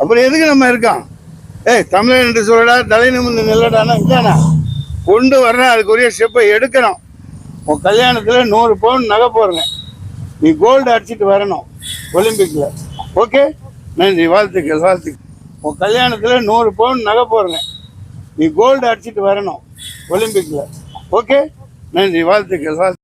அப்புறம் எதுக்கு நம்ம இருக்கோம்? ஏய் தமிழன் என்று சொல்லடா தலை நிமிர்ந்து நில்லடானா இதானா? கொண்டு வரணும் அதுக்குரிய ஸ்டெப்பை எடுக்கணும். உன் கல்யாணத்தில் நூறு பவுன் நகை போடுங்க நீ கோல்டு அடிச்சிட்டு வரணும் ஒலிம்பிக்கில் ஓகே நன்றி வாழ்த்துக்கள் வாழ்த்துக்கள். உன் கல்யாணத்தில் நூறு பவுன் நகை போடுங்க நீ கோல்டு அடிச்சிட்டு வரணும் ஒலிம்பிக்கில் ஓகே நன்றி வாழ்த்துக்கள் வாழ்த்து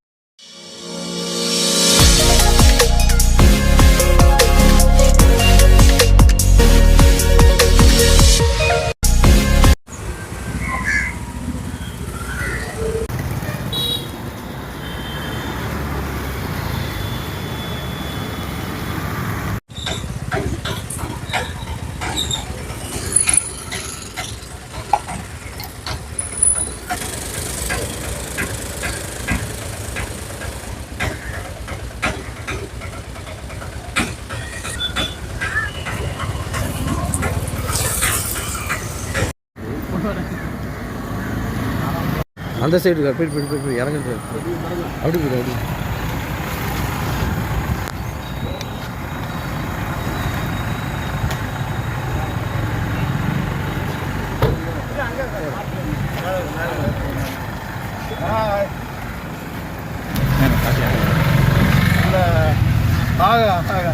அந்த சைடு போயிட்டு போயிட்டு போய் இறங்குறது. அப்படி போய் அப்படி ஆக ஆக ஆக.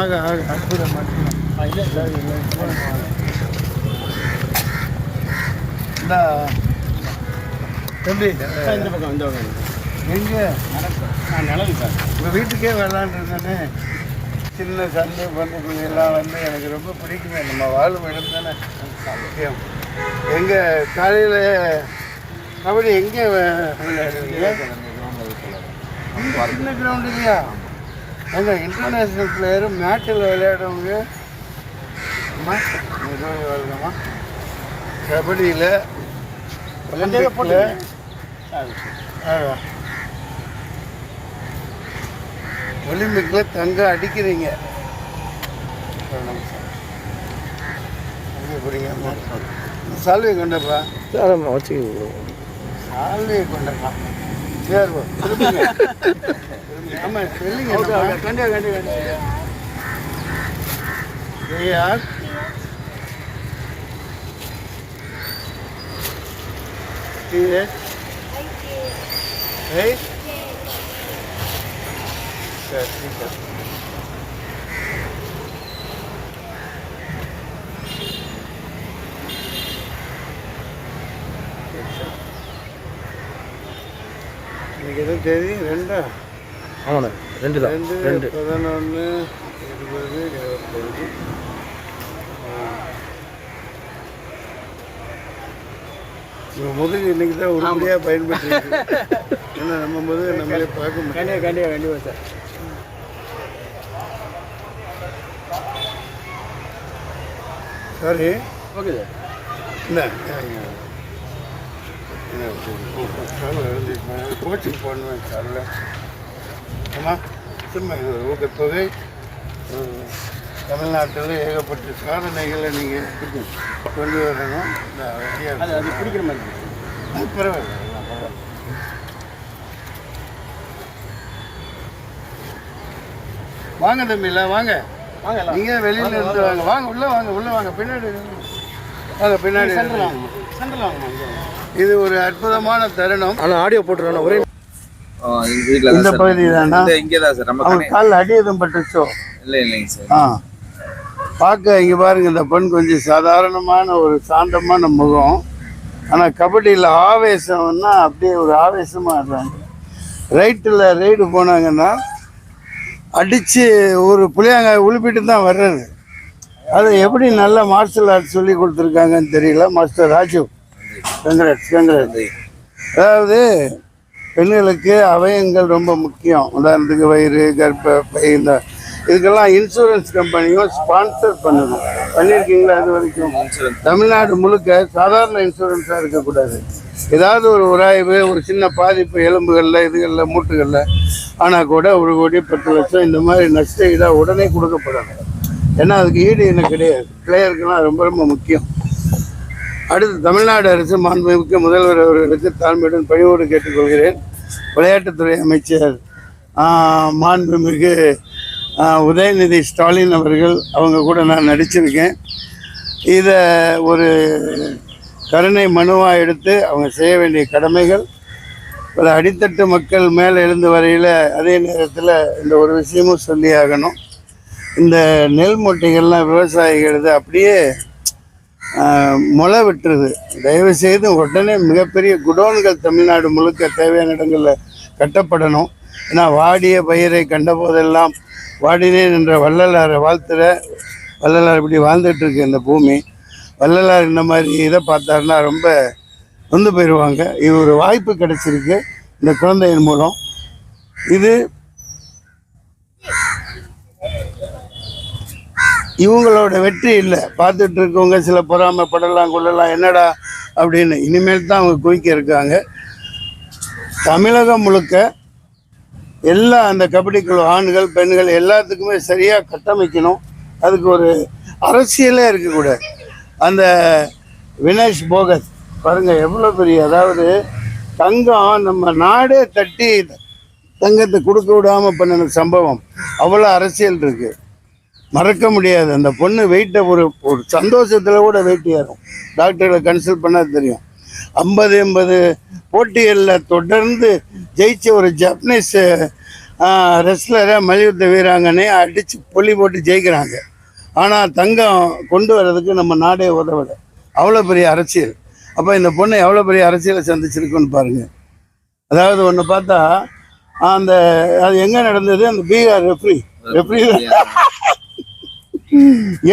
ஆக அற்புதமாக இந்த எப்படி இந்த பக்கம் இந்த பக்கம் எங்கே நான் நிலவு சார் உங்கள் வீட்டுக்கே விளாண்டுருந்தானே சின்ன சண்டை பண்ணுறது எல்லாம் வந்து எனக்கு ரொம்ப பிடிக்குமே. நம்ம வாழும் இடம் தானே. முக்கியம். எங்கே காலையில் கபடி எங்கே விளையாடுவீங்க சின்ன கிரவுண்ட் இல்லையா? அங்கே இன்டர்நேஷ்னல் பிளேயர் மேட்டில் விளையாடுறவங்க வாழ்க்கம்மா கபடியில் ஒலிம்பிக்கில் ஒலிம்பிக்கில் தங்கம் அடிக்கிறீங்க. அம்மா? சால்வை கொண்டப்பா சார் வச்சு சால்வையை கொண்டப்பா சரி திரும்புங்க. திரும்புங்க. ஆமா சொல்லுங்க கண்டிப்பா கண்டிப்பா யார் டிஎஸ் ஏய் சரி சரி இன்னைக்கு எதுவும் தெரியும். ரெண்டா? ஆமாண்ணே ரெண்டு தான் ரெண்டு. பதினொன்று இருபது இருபத்தஞ்சு. நம்ம முதுகு இன்னைக்கு தான் உருப்படியாக பயன்பட்டு ஏன்னா நம்ம முதுகு நம்மளே பார்க்க முடியும் கண்டிப்பா கண்டிப்பா கண்டிப்பா சார். Sorry okay sir. என்ன? கோச்சிங் பண்ணுவேன் சும்மா இது ஒரு ஊக்கத்தொகை தமிழ்நாட்டில் ஏகப்பட்ட சாதனைகளை நீங்கள் கொண்டு வரணும். அது. பிடிக்கிற மாதிரி அது பரவாயில்ல. வாங்க தம்பில வாங்க. வாங்க எல்லாம். நீங்க வெளியில இருந்து வாங்க. வாங்க. உள்ள வாங்க உள்ள வாங்க. பின்னாடி வாங்க. பின்னாடி இது ஒரு அற்புதமான தருணம். ஆனால் ஆடியோ போட்டுருவேன் ஒரே இந்த. பகுதி தானா? இங்கே தான் சார். நம்ம காலில் அடி எதுவும் பட்டுச்சோ இல்லை இல்லைங்க சார். ஆ. பார்க்க இங்கே பாருங்க இந்த பெண் கொஞ்சம் சாதாரணமான ஒரு சாந்தமான முகம். ஆனால் கபடியில் ஆவேசம்னா அப்படியே ஒரு ஆவேசமாக ஆடுறாங்க ரைட்டில் ரைடு போனாங்கன்னா அடித்து ஒரு புளியாங்காய் உழுப்பிட்டு தான் வர்றது அது எப்படி நல்ல மார்ஷல் ஆர்ட்ஸ் சொல்லி கொடுத்துருக்காங்கன்னு தெரியல. மாஸ்டர் ராஜு கங்க்ராட்ஸ் கங்க்ராட்ஸ் அதாவது பெண்களுக்கு அவயங்கள் ரொம்ப முக்கியம். உதாரணத்துக்கு வயிறு கர்ப்பப்பை இந்த இதுக்கெல்லாம் இன்சூரன்ஸ் கம்பெனியும் ஸ்பான்சர் பண்ணணும். பண்ணியிருக்கீங்களா அது வரைக்கும்? தமிழ்நாடு முழுக்க சாதாரண இன்சூரன்ஸாக இருக்கக்கூடாது. ஏதாவது ஒரு உராய்வு ஒரு சின்ன பாதிப்பு எலும்புகளில் இதுகளில் மூட்டுகளில் ஆனால் கூட ஒரு கோடி பத்து லட்சம் இந்த மாதிரி நஷ்ட ஈடாக உடனே கொடுக்கப்படணும். ஏன்னா அதுக்கு ஈடு என்ன கிடையாது. பிளேயருக்கெல்லாம் ரொம்ப ரொம்ப முக்கியம். அடுத்து தமிழ்நாடு அரசு மாண்புமிக்க முதல்வர் அவர்களுக்கு தாழ்மையுடன் பணிவோடு கேட்டுக்கொள்கிறேன். விளையாட்டுத்துறை அமைச்சர் மாண்புமிகு உதயநிதி ஸ்டாலின் அவர்கள் அவங்க கூட நான் நடிச்சிருக்கேன். இதை ஒரு கருணை மனுவாக எடுத்து அவங்க செய்ய வேண்டிய கடமைகள். ஒரு அடித்தட்டு மக்கள் மேலே எழுந்து வரையில் அதே நேரத்தில் இந்த ஒரு விஷயமும் சொல்லி ஆகணும். இந்த நெல் மூட்டைகள்லாம் விவசாயிகளது அப்படியே முளை விட்டுருது. தயவு செய்து உடனே மிகப்பெரிய குடோன்கள் தமிழ்நாடு முழுக்க தேவையான இடங்களில் கட்டப்படணும். ஏன்னா வாடிய பயிரை கண்ட போதெல்லாம் வாடினேன் என்ற வள்ளலாரை வாழ்த்துற வள்ளலார் இப்படி வாழ்ந்துட்டு இருக்கு இந்த பூமி. வள்ளலார் இந்த மாதிரி இதை பார்த்தாருன்னா ரொம்ப வந்து போயிடுவாங்க இது ஒரு வாய்ப்பு கிடைச்சிருக்கு இந்த குழந்தையின் மூலம். இது இவங்களோட வெற்றி இல்லை. பார்த்துட்டு இருக்கவங்க சில பொறாமைப்படலாம் கொள்ளலாம் என்னடா அப்படின்னு இனிமேல் தான் அவங்க குவிக்க இருக்காங்க. தமிழகம் முழுக்க எல்லா அந்த கபடி குழு ஆண்கள் பெண்கள் எல்லாத்துக்குமே சரியாக கட்டமைக்கணும். அதுக்கு ஒரு அரசியலே இருக்கக்கூடாது. அந்த வினேஷ் போகத் பாருங்கள் எவ்வளோ பெரிய அதாவது தங்கம் நம்ம நாடே தட்டி தங்கத்தை கொடுக்க விடாமல் பண்ணின சம்பவம். அவ்வளோ அரசியல் இருக்கு. மறக்க முடியாது. அந்த பொண்ணு வெயிட்டை ஒரு ஒரு சந்தோஷத்தில் கூட வெயிட் ஏறும். டாக்டர்களை கன்சல்ட் பண்ணால் தெரியும். ஐம்பது எண்பது போட்டிகளில் தொடர்ந்து ஜெயிச்ச ஒரு ஜப்பனீஸ் ரெஸ்லரை மல்யுத்த வீராங்கனை அடித்து பொலி போட்டு ஜெயிக்கிறாங்க. ஆனால் தங்கம் கொண்டு வர்றதுக்கு நம்ம நாடே உதவலை. அவ்வளோ பெரிய அரசியல். அப்போ இந்த பொண்ணு எவ்வளோ பெரிய அரசியலை சந்திச்சிருக்குன்னு பாருங்கள் அதாவது ஒன்று பார்த்தா அந்த அது எங்கே நடந்தது? அந்த பீகார் ரெஃப்ரி ரெஃப்ரி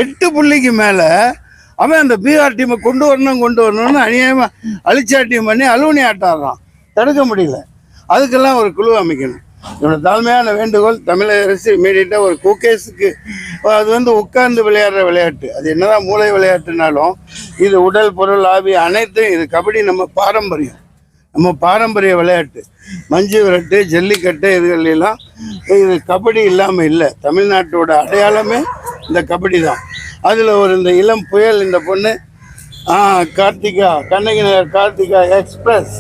எட்டு புள்ளிக்கு மேலே அவன் அந்த பீகார் டீமை கொண்டு வரணும் கொண்டு வரணும்னு அநியாயமாக அழிச்சாட்டியம் பண்ணி அலுவணி ஆட்டாடுறான் தடுக்க முடியல. அதுக்கெல்லாம் ஒரு குழு அமைக்கணும். என்னோட தாழ்மையான வேண்டுகோள் தமிழக அரசு இமீடியட்டாக ஒரு குக்கேஸுக்கு அது வந்து உட்கார்ந்து விளையாடுற விளையாட்டு. அது என்னதான் மூளை விளையாட்டுனாலும் இது உடல் பொருள் ஆவி அனைத்தும் இது கபடி நம்ம பாரம்பரியம். நம்ம பாரம்பரிய விளையாட்டு. மஞ்சு விரட்டு ஜல்லிக்கட்டு இதுகள் எல்லாம் இது கபடி இல்லாமல் இல்லை. தமிழ்நாட்டோட அடையாளமே இந்த கபடி தான். அதில் ஒரு இந்த இளம் புயல் இந்த பொண்ணு கார்த்திகா கண்ணகி நகர் கார்த்திகா எக்ஸ்பிரஸ்.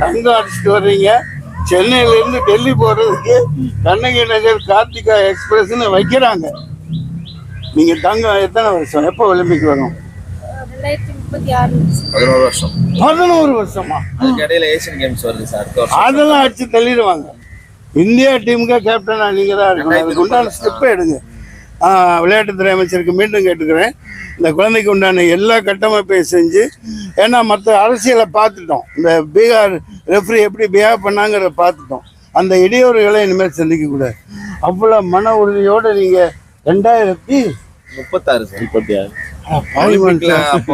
தங்கம் அடிச்சுட்டு வர்றீங்க? சென்னையிலேருந்து டெல்லி போகிறதுக்கு கண்ணகி நகர் கார்த்திகா எக்ஸ்பிரஸ்னு வைக்கிறாங்க. நீங்கள் தங்கம் எத்தனை வருஷம்? எப்போ ஒலிம்பிக் வரும்? பதினோரு வருஷம்? அதெல்லாம் அடிச்சு தள்ளிடுவாங்க. இந்தியா டீமுக்கு கேப்டனா நீங்க தான் இருக்கணும். அதுக்கு உண்டான ஸ்டெப்பை எடுங்க. விளையாட்டுத்துறை அமைச்சருக்கு மீண்டும் கேட்டுக்கிறேன். இந்த குழந்தைக்கு உண்டான எல்லா கட்டமைப்பையும் செஞ்சு ஏன்னா மற்ற அரசியலை பார்த்துட்டோம். இந்த பீகார் ரெஃப்ரி எப்படி பிஹேவ் பண்ணாங்கிறத பார்த்துட்டோம். அந்த இடையூறுகளை இனிமேல் சந்திக்கக்கூடாது அவ்வளோ மன உறுதியோடு நீங்கள் ரெண்டாயிரத்தி முப்பத்தாறு சார். முப்பத்தி ஆறு.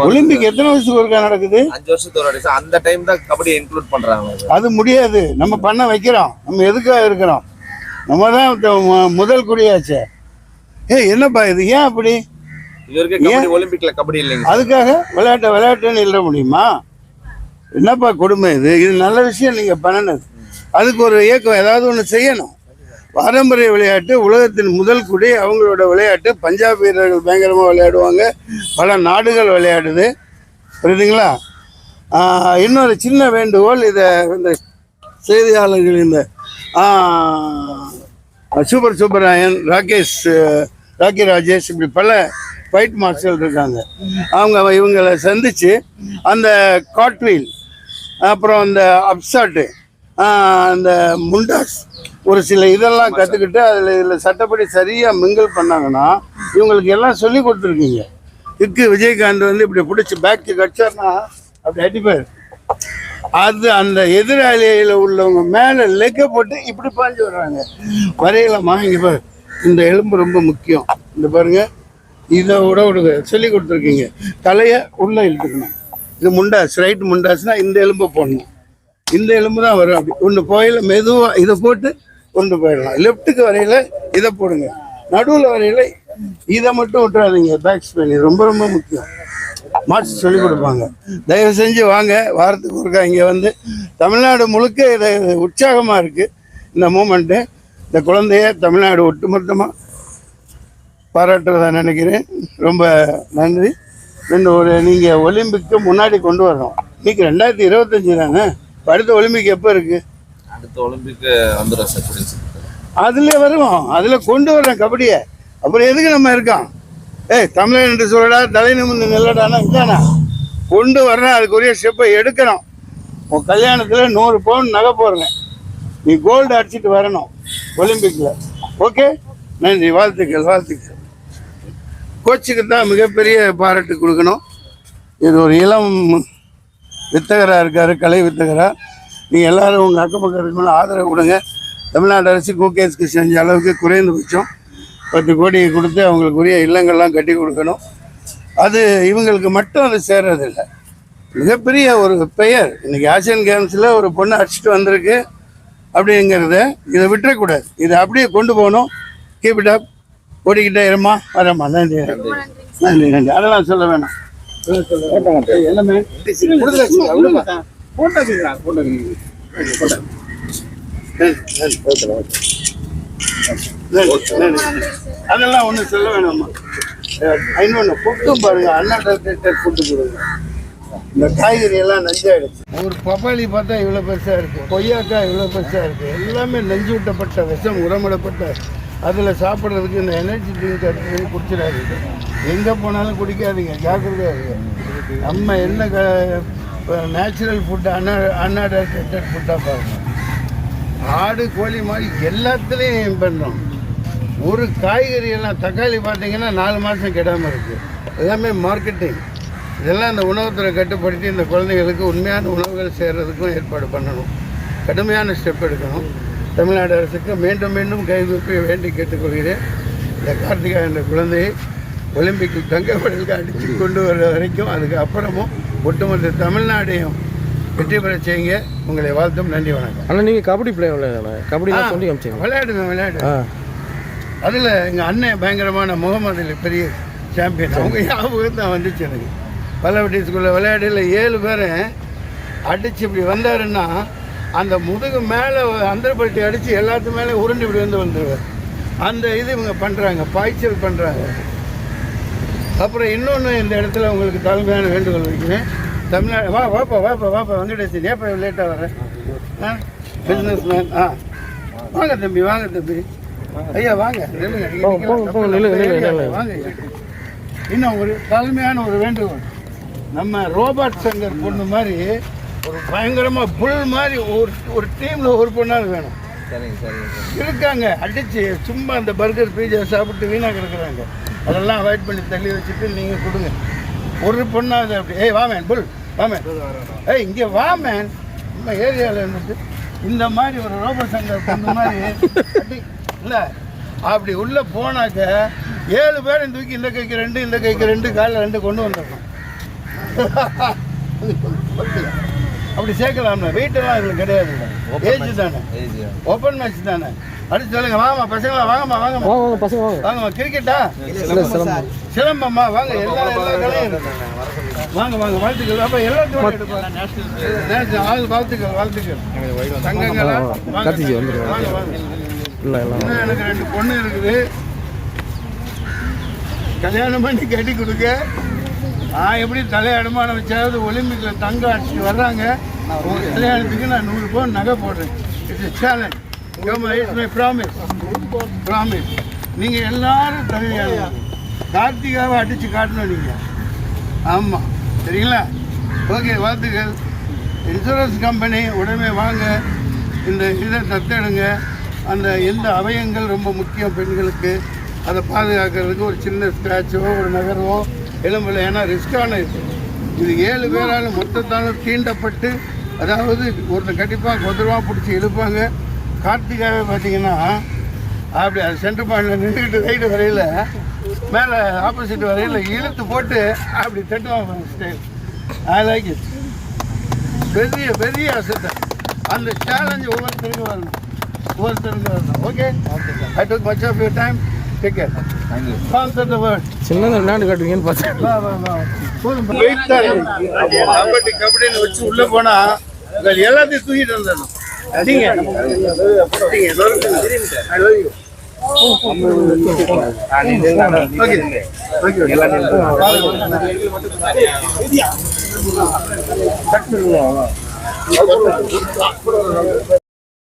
ஒலிம்பிக் எத்தனை வருஷத்துக்கு ஒருக்கா நடக்குது? அஞ்சு சார் அந்த டைம் தான் கபடி இன்க்ளூட் பண்றாங்க. அது முடியாது. நம்ம பண்ண வைக்கிறோம். நம்ம எதுக்காக இருக்கிறோம்? நம்ம தான் முதல் குடியாச்சே. ஏய் என்னப்பா இது? ஏன் அப்படி? ஒலிம்பிக்ல கபடி இல்லைங்க. அதுக்காக விளையாட்டை விளையாட்டுன்னு எழுத முடியுமா? என்னப்பா கொடுமை இது? இது நல்ல விஷயம் நீங்கள் பண்ணனது. அதுக்கு ஒரு இயக்கம் ஏதாவது ஒன்று செய்யணும். பாரம்பரிய விளையாட்டு உலகத்தின் முதல் குடி அவங்களோட விளையாட்டு. பஞ்சாப் வீரர்கள் பயங்கரமாக விளையாடுவாங்க. பல நாடுகள் விளையாடுது. புரியுதுங்களா? இன்னொரு சின்ன வேண்டுகோள் இதை இந்த செய்தியாளர்கள் இந்த சூப்பர் சூப்பராயன் ராகேஷ் ராக்கி ராஜேஷ் இப்படி பல ஃபைட் மாஸ்டர்கள் இருக்காங்க. அவங்க இவங்களை சந்தித்து அந்த காட்வீல் அப்புறம் அந்த அப்சாட்டு அந்த முண்டாஸ் ஒரு சில இதெல்லாம் கற்றுக்கிட்டு அதில் இதில் சட்டப்படி சரியாக மிங்கிள் பண்ணாங்கன்னா இவங்களுக்கு எல்லாம் சொல்லி கொடுத்துருக்கீங்க. இக்கு விஜயகாந்த் வந்து இப்படி பிடிச்சி பேக்கு கடிச்சார்னா அப்படி அடிப்பார். அது அந்த எதிராளியில் உள்ளவங்க மேலே லெக்க போட்டு இப்படி பாஞ்சு வர்றாங்க. வரையலாமா இங்கே இந்த எலும்பு ரொம்ப முக்கியம். இந்த பாருங்க. இதை விட விடுங்க சொல்லி கொடுத்துருக்கீங்க. தலையை உள்ளே இழுத்துக்கணும். இது முண்டாஸ் ரைட் முண்டாஸ்னா இந்த எலும்பை போடணும். இந்த எலும்பு தான் வரும். அப்படி ஒன்று போயில மெதுவாக இதை போட்டு கொண்டு போயிடலாம். லெஃப்ட்டுக்கு வரையில இதை போடுங்க. நடுவில் வரையில இதை மட்டும் விட்டுறாதீங்க. பேக் ஸ்பெயின் இது ரொம்ப ரொம்ப முக்கியம். மாற்றி சொல்லிக் கொடுப்பாங்க. தயவு செஞ்சு வாங்க. வாரத்துக்கு ஒருக்கா இங்கே வந்து. தமிழ்நாடு முழுக்க இது உற்சாகமாக இருக்குது இந்த மூமெண்ட்டு இந்த குழந்தைய தமிழ்நாடு ஒட்டுமொத்தமாக பாராட்டுறதா நினைக்கிறேன். ரொம்ப நன்றி. இன்னும் ஒரு நீங்கள் ஒலிம்பிக்கு முன்னாடி கொண்டு வரணும். இன்னைக்கு ரெண்டாயிரத்தி இருபத்தஞ்சி தானே? அடுத்த ஒலிம்பிக் எப்போ இருக்குது அடுத்த ஒலிம்பிக் வந்துடும் சார் அதுல வருவோம். அதுல கொண்டு வர்றேன் கபடியை. அப்புறம் எதுக்கு நம்ம இருக்கோம்? ஏய் தமிழன் என்று சொல்லடா தலை நிமிர்ந்து நில்லடானா இதானா கொண்டு வர்றேன் அதுக்குரிய ஸ்டெப்பை எடுக்கணும். உன் கல்யாணத்தில் நூறு பவுன் நகை போடுறேன். நீ கோல்டு அடிச்சிட்டு வரணும். ஒலிம்பிக்கில் ஓகே? நன்றி வாழ்த்துக்கள் வாழ்த்துக்கள். கோச்சுக்கு தான் மிகப்பெரிய பாராட்டு கொடுக்கணும். இது ஒரு இளம் வித்தகராக இருக்கார் கலை வித்தகராக நீங்கள் எல்லாரும் உங்கள் அக்கம் பக்கம் இருக்கணும் ஆதரவு கொடுங்க. தமிழ்நாடு அரசு கோகேஸ்க்கு செஞ்ச அளவுக்கு குறைந்தபட்சம் பத்து கோடியை கொடுத்து அவங்களுக்குரிய இல்லங்கள்லாம் கட்டி கொடுக்கணும். அது இவங்களுக்கு மட்டும் அது சேர்றதில்லை மிகப்பெரிய ஒரு பெயர். இன்னைக்கு ஆசியன் கேம்ஸில் ஒரு பொண்ணு அடிச்சுட்டு வந்திருக்கு. அப்படிங்கிறத இதை விட்டுறக்கூடாது. இதை அப்படியே கொண்டு போகணும். கீப் இட் அப் ஓடிக்கிட்டே இருமா. வரம்மா. நன்றி நன்றி. நன்றி அதெல்லாம் சொல்ல வேணாம். அதெல்லாம் எல்லாமே அதெல்லாம் ஒன்றும் சொல்ல வேணாம்மா. ஐநூறு ஃபுட்டும் பாருங்க. அண்ணா டாக்டர் கொடுங்க. இந்த காய்கறி எல்லாம் நஞ்சாயிடுச்சு. ஒரு பப்பாளி பார்த்தா இவ்வளோ பெருசாக இருக்கு. கொய்யாக்காய் இவ்வளோ பெருசாக இருக்கு. எல்லாமே நஞ்சு விட்டப்பட்ட விஷம் உரமிடப்பட்ட. அதில் சாப்பிட்றதுக்கு இந்த எனர்ஜி ட்ரிங்க் எடுத்து குடிச்சிடாதீங்க. எங்கே போனாலும் குடிக்காதீங்க. ஜாக்கிரதையாக நம்ம என்ன க நேச்சுரல் ஃபுட்டு அன்னா அன்னா ஃபுட்டாக பாருங்கள் ஆடு கோழி மாதிரி எல்லாத்துலேயும் பண்ணுறோம் ஒரு காய்கறி எல்லாம் தக்காளி பார்த்தீங்கன்னா நாலு மாதம் கெடாமல் இருக்குது எல்லாமே மார்க்கெட்டிங் இதெல்லாம் இந்த உணவுத்துறை கட்டுப்படுத்தி இந்த குழந்தைகளுக்கு உண்மையான உணவுகள் சேர்றதுக்கும் ஏற்பாடு பண்ணணும். கடுமையான ஸ்டெப் எடுக்கணும். தமிழ்நாடு அரசுக்கு மீண்டும் மீண்டும் கைகூப்பி வேண்டி கேட்டுக்கொள்கிறேன். இந்த கார்த்திகா என்ற குழந்தையை ஒலிம்பிக்கில் தங்க மெடலுக்கு அடித்து கொண்டு வர வரைக்கும் அதுக்கு அப்புறமும் ஒட்டுமொத்த தமிழ்நாடையும் வெற்றி பெற செய்யுங்க. உங்களை வாழ்த்தும். நன்றி வணக்கம். ஆனால் நீங்கள் கபடி பிளேயர் விளையாடல கபடிலாம் சொல்லி காமிச்சிங்க விளையாடுவேன் ஆ. அதில் எங்கள் அண்ணன் பயங்கரமான முகமது பெரிய சாம்பியன் அவங்க ஞாபகம் தான் வந்துச்சு எனக்கு. பல்லவட்டி ஸ்கூலில் விளையாடியில் ஏழு பேரும் அடித்து இப்படி வந்தாருன்னா அந்த முதுகு மேலே அந்தரப்பட்டி அடித்து எல்லாத்து மேலே உருண்டு இப்படி வந்து வந்துடுவார் அந்த இது இவங்க பண்ணுறாங்க பாய்ச்சல் பண்ணுறாங்க அப்புறம் இன்னொன்று இந்த இடத்துல உங்களுக்கு தலைமையான வேண்டுகோள் வைக்கிறேன். தமிழ்நாடு வா வாப்பா வாப்பா வாப்பா வெங்கடேசன் ஏப்பா லேட்டாக வரேன் ஆ பிஸ்னஸ் மேன் ஆ. வாங்க தம்பி வாங்க தம்பி. ஐயா வாங்க. வாங்க. இன்னும் ஒரு தாழ்மையான ஒரு வேண்டுகோள். நம்ம ரோபோட் சங்கர் பொண்ணு மாதிரி ஒரு பயங்கரமா புல் மாதிரி ஒரு ஒரு டீம்ல ஒரு பொண்ணால் வேணும். சரிங்க சரிங்க சார் இருக்காங்க. அடிச்சு சும்மா அந்த பர்கர் பீஜா சாப்பிட்டு வீணாக கிடக்குறாங்க. அதெல்லாம் அவாய்ட் பண்ணி தள்ளி வச்சுட்டு நீங்கள் கொடுங்க. ஒரு பொண்ணாவது அப்படி. ஏய் வா மேன் புல் வா மேன் ஏய் இங்கே வா மேன் நம்ம ஏரியாவில் இருந்துட்டு இந்த மாதிரி ஒரு ரோபோ சங்கர் பொண்ணு மாதிரி இல்ல. அப்படி உள்ளே போனாக்க ஏழு பேரும் தூக்கி இந்த கைக்கு ரெண்டு இந்த கைக்கு ரெண்டு காலில் ரெண்டு கொண்டு வந்துடணும். அப்படி சேர்க்கலாம்ல. வெயிட்டெல்லாம் இதில் கிடையாது. ஏஜ் தானே. ஓப்பன் மேட்ச் தானே. அடுத்து சொல்லுங்க வாங்கம்மா பசங்களா வாங்கம்மா வாங்கம்மா. வாங்க வாங்க பசங்க வாங்க. வாங்கம்மா கிரிக்கெட்டா சிலம்பம்மா வாங்க எல்லா எல்லா கலையும் வாங்க வாங்க வாழ்த்துக்கள். அப்ப நேஷனல் ஆள் வாழ்த்துக்கள் வாழ்த்துக்கள். தங்கங்களா? வாங்க. வாங்க எனக்கு ரெண்டு பொண்ணு இருக்குது. கல்யாணம் பண்ணி கட்டி கொடுக்க. நான் எப்படி தலை அடமானம் வச்சாவது ஒலிம்பிக்கில் தங்கம் அடிச்சுட்டு வர்றாங்க. உங்க கல்யாணத்துக்கு நான் நூறு பவுன் நகை போடுறேன். It's challenge it's my promise promise நீங்கள் எல்லாரும் தகுதியான கார்த்திகாவை அடித்து காட்டணும் நீங்கள் ஆமாம் சரிங்களா? ஓகே வாழ்த்துக்கள். இன்சூரன்ஸ் கம்பெனி உடனே வாங்க. இந்த இதை தத்தெடுங்க. அந்த எந்த அவயங்கள் ரொம்ப முக்கியம் பெண்களுக்கு? அதை பாதுகாக்கிறதுக்கு ஒரு சின்ன ஸ்க்ராட்சோ ஒரு நகரவோ எலும்பில் ஏன்னா ரிஸ்கான இது. இது ஏழு பேரால் மொத்தத்தாலும் தீண்டப்பட்டு அதாவது ஒருத்தர் கண்டிப்பாக கொதரமாக பிடிச்சி இழுப்பாங்க. கார்த்திகாவே பார்த்தீங்கன்னா அப்படி அது சென்டர் பாயிண்டில் நின்றுக்கிட்டு ரைடு வரையில் மேலே ஆப்போசிட் வரையில் இழுத்து போட்டு அப்படி தட்டுவாங்க ஸ்டைல் ஐ லைக் இட் பெரிய பெரிய அசத்தை அந்த சேலஞ்சு ஒவ்வொருத்தருக்கும் வரணும். ஒவ்வொருத்தருக்கும் வரணும். Okay I took much of your time சின்னதாக விளையாண்டு காட்டுவீங்கன்னு பார்த்தேன். கபடின்னு வச்சு உள்ள போனா உங்கள் எல்லாத்தையும் தூக்கிட்டு. I love you.